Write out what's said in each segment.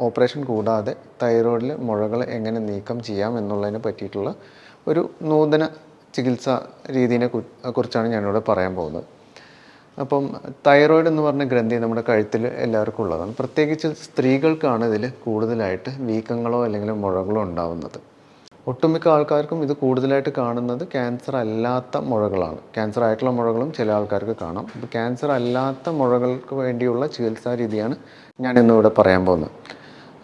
Operation കൂടാതെ തൈറോയിഡിൽ മുഴകൾ എങ്ങനെ നീക്കം ചെയ്യാം എന്നുള്ളതിനെ പറ്റിയിട്ടുള്ള ഒരു നൂതന ചികിത്സാ രീതിനെ കുറിച്ചാണ് ഞാനിവിടെ പറയാൻ പോകുന്നത്. അപ്പം തൈറോയിഡ് എന്ന് പറഞ്ഞ ഗ്രന്ഥി നമ്മുടെ കഴുത്തിൽ എല്ലാവർക്കും ഉള്ളതാണ്. പ്രത്യേകിച്ച് സ്ത്രീകൾക്കാണ് ഇതിൽ കൂടുതലായിട്ട് വീക്കങ്ങളോ അല്ലെങ്കിൽ മുഴകളോ ഉണ്ടാവുന്നത്. ഒട്ടുമിക്ക ആൾക്കാർക്കും ഇത് കൂടുതലായിട്ട് കാണുന്നത് ക്യാൻസർ അല്ലാത്ത മുഴകളാണ്. ക്യാൻസർ ആയിട്ടുള്ള മുഴകളും ചില ആൾക്കാർക്ക് കാണാം. അപ്പോൾ ക്യാൻസർ അല്ലാത്ത മുഴകൾക്ക് വേണ്ടിയുള്ള ചികിത്സാ രീതിയാണ് ഞാൻ ഇന്നിവിടെ പറയാൻ പോകുന്നത്.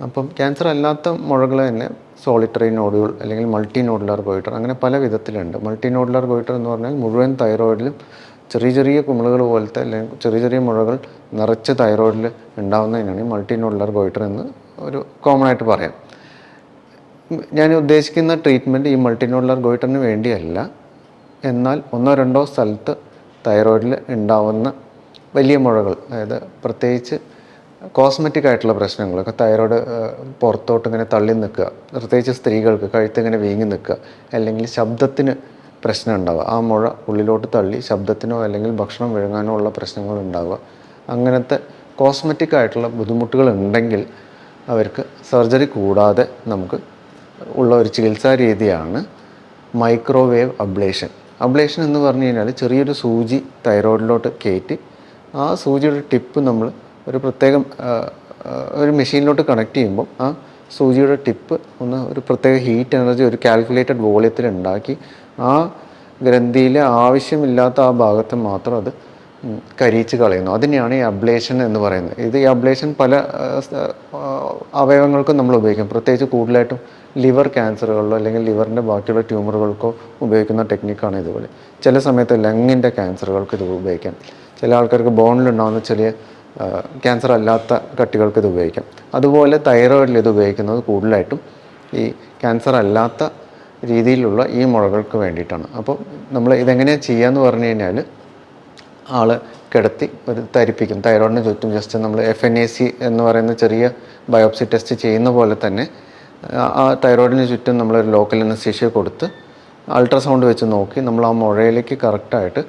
അപ്പം ക്യാൻസർ അല്ലാത്ത മുഴകൾ തന്നെ സോളിറ്ററി നോഡുകൾ അല്ലെങ്കിൽ മൾട്ടി നോഡുലാർ ഗോയിറ്റർ അങ്ങനെ പല വിധത്തിലുണ്ട്. മൾട്ടി നോഡുലാർ ഗോയിറ്റർ എന്ന് പറഞ്ഞാൽ മുഴുവൻ തൈറോയിഡിലും ചെറിയ ചെറിയ കുമിളുകൾ പോലത്തെ അല്ലെങ്കിൽ ചെറിയ ചെറിയ മുഴകൾ നിറച്ച് തൈറോയിഡിൽ ഉണ്ടാവുന്നതിനാണ് മൾട്ടി നോഡുലാർ ഗോയിറ്റർ എന്ന് ഒരു കോമൺ ആയിട്ട് പറയാം. ഞാൻ ഉദ്ദേശിക്കുന്ന ട്രീറ്റ്മെന്റ് ഈ മൾട്ടി നോഡുലാർ ഗോയിറ്ററിന് വേണ്ടിയല്ല. എന്നാൽ ഒന്നോ രണ്ടോ സ്ഥലത്ത് തൈറോയിഡിൽ ഉണ്ടാവുന്ന വലിയ മുഴകൾ അതായത് പ്രത്യേകിച്ച് കോസ്മെറ്റിക് ആയിട്ടുള്ള പ്രശ്നങ്ങളൊക്കെ തൈറോയ്ഡ് പുറത്തോട്ട് ഇങ്ങനെ തള്ളി നിൽക്കുക. പ്രത്യേകിച്ച് സ്ത്രീകൾക്ക് കഴുത്ത് ഇങ്ങനെ വീങ്ങി നിൽക്കുക. അല്ലെങ്കിൽ ശബ്ദത്തിന് പ്രശ്നം ഉണ്ടാവുക. ആ മുഴ ഉള്ളിലോട്ട് തള്ളി ശബ്ദത്തിനോ അല്ലെങ്കിൽ ഭക്ഷണം വിഴുങ്ങാനോ ഉള്ള പ്രശ്നങ്ങൾ ഉണ്ടാവുക. അങ്ങനത്തെ കോസ്മെറ്റിക് ആയിട്ടുള്ള ബുദ്ധിമുട്ടുകൾ ഉണ്ടെങ്കിൽ അവർക്ക് സർജറി കൂടാതെ നമുക്ക് ഉള്ള ഒരു ചികിത്സാ രീതിയാണ് മൈക്രോവേവ് അബ്ലേഷൻ. അബ്ലേഷൻ എന്ന് പറഞ്ഞു കഴിഞ്ഞാൽ ചെറിയൊരു സൂചി തൈറോയിഡിലോട്ട് കയറ്റി ആ സൂചിയുടെ ടിപ്പ് നമ്മൾ ഒരു പ്രത്യേകം ഒരു മെഷീനിലോട്ട് കണക്ട് ചെയ്യുമ്പോൾ ആ സൂചിയുടെ ടിപ്പ് ഒന്ന് ഒരു പ്രത്യേക ഹീറ്റ് എനർജി ഒരു കാൽക്കുലേറ്റഡ് വോളിയത്തിൽ ഉണ്ടാക്കി ആ ഗ്രന്ഥിയിലെ ആവശ്യമില്ലാത്ത ആ ഭാഗത്ത് മാത്രം അത് കരിയിച്ച് കളയുന്നു. അതിനെയാണ് ഈ അബ്ലേഷൻ എന്ന് പറയുന്നത്. ഇത് ഈ അബ്ലേഷൻ പല അവയവങ്ങൾക്കും നമ്മൾ ഉപയോഗിക്കും. പ്രത്യേകിച്ച് കൂടുതലായിട്ടും ലിവർ ക്യാൻസറുകളിലോ അല്ലെങ്കിൽ ലിവറിന്റെ ബാക്കിയുള്ള ട്യൂമറുകൾക്കോ ഉപയോഗിക്കുന്ന ടെക്നിക്കാണ് ഇതുപോലെ. ചില സമയത്ത് ലങ്ങിന്റെ ക്യാൻസറുകൾക്ക് ഇത് ഉപയോഗിക്കാം. ചില ആൾക്കാർക്ക് ബോണിലുണ്ടാകുന്ന ചെറിയ ക്യാൻസർ അല്ലാത്ത കട്ടികൾക്ക് ഇത് ഉപയോഗിക്കാം. അതുപോലെ തൈറോയിഡിൽ ഇത് ഉപയോഗിക്കുന്നത് കൂടുതലായിട്ടും ഈ ക്യാൻസർ അല്ലാത്ത രീതിയിലുള്ള ഈ മുളകൾക്ക് വേണ്ടിയിട്ടാണ്. അപ്പോൾ നമ്മൾ ഇതെങ്ങനെയാണ് ചെയ്യാന്ന് പറഞ്ഞു കഴിഞ്ഞാൽ ആൾ കിടത്തി ഒരു തരിപ്പിക്കും. തൈറോയിഡിന് ചുറ്റും ജസ്റ്റ് നമ്മൾ എഫ് എൻ എ സി എന്ന് പറയുന്ന ചെറിയ ബയോപ്സി ടെസ്റ്റ് ചെയ്യുന്ന പോലെ തന്നെ ആ- തൈറോയിഡിന് ചുറ്റും നമ്മളൊരു ലോക്കൽ അനസ്തീഷ്യ കൊടുത്ത് അൾട്രാസൗണ്ട് വെച്ച് നോക്കി നമ്മൾ ആ മുഴയിലേക്ക് കറക്റ്റായിട്ട്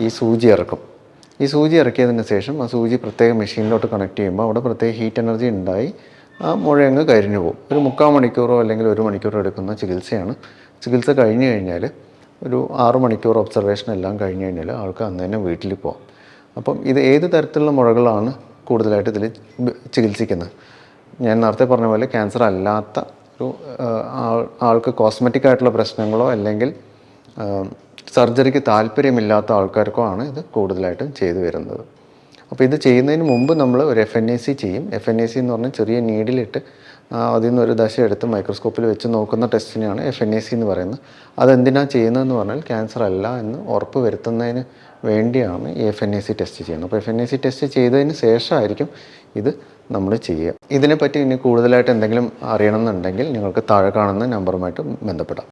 ഈ സൂചി ഇറക്കും. ഈ സൂചി ഇറക്കിയതിന് ശേഷം ആ സൂചി പ്രത്യേക മെഷീനിലോട്ട് കണക്ട് ചെയ്യുമ്പോൾ അവിടെ പ്രത്യേക ഹീറ്റ് എനർജി ഉണ്ടായി. ആ മുഴയങ്ങ് കരിഞ്ഞു പോകും. ഒരു മുക്കാൽ മണിക്കൂറോ അല്ലെങ്കിൽ ഒരു മണിക്കൂറോ എടുക്കുന്ന ചികിത്സയാണ്. ചികിത്സ കഴിഞ്ഞ് കഴിഞ്ഞാൽ ഒരു ആറ് മണിക്കൂർ ഒബ്സർവേഷൻ എല്ലാം കഴിഞ്ഞ് കഴിഞ്ഞാൽ ആൾക്ക് അന്ന് തന്നെ വീട്ടിൽ പോകാം അപ്പം ഇത് ഏത് തരത്തിലുള്ള മുഴകളാണ് കൂടുതലായിട്ട് ഇതിൽ ചികിത്സിക്കുന്നത്? ഞാൻ നേരത്തെ പറഞ്ഞ പോലെ ക്യാൻസർ അല്ലാത്ത ഒരു ആൾക്ക് കോസ്മെറ്റിക് ആയിട്ടുള്ള പ്രശ്നങ്ങളോ അല്ലെങ്കിൽ സർജറിക്ക് താല്പര്യമില്ലാത്ത ആൾക്കാർക്കോ ആണ് ഇത് കൂടുതലായിട്ടും ചെയ്തു വരുന്നത്. അപ്പോൾ ഇത് ചെയ്യുന്നതിന് മുമ്പ് നമ്മൾ ഒരു എഫ് എൻ എ സി ചെയ്യും. എഫ് എൻ എ സി എന്ന് പറഞ്ഞാൽ ചെറിയ നീഡിലിട്ട് അതിൽ നിന്ന് ഒരു ദശ എടുത്ത് മൈക്രോസ്കോപ്പിൽ വെച്ച് നോക്കുന്ന ടെസ്റ്റിനെയാണ് എഫ് എൻ എ സി എന്ന് പറയുന്നത്. അതെന്തിനാണ് ചെയ്യുന്നതെന്ന് പറഞ്ഞാൽ ക്യാൻസർ അല്ല എന്ന് ഉറപ്പ് വരുത്തുന്നതിന് വേണ്ടിയാണ് ഈ F N A C test ചെയ്യുന്നത്. അപ്പോൾ F N A C test ചെയ്തതിന് ശേഷമായിരിക്കും ഇത് നമ്മൾ ചെയ്യുക. ഇതിനെപ്പറ്റി ഇനി കൂടുതലായിട്ട് എന്തെങ്കിലും അറിയണമെന്നുണ്ടെങ്കിൽ നിങ്ങൾക്ക് താഴെ കാണുന്ന നമ്പറുമായിട്ട് ബന്ധപ്പെടാം.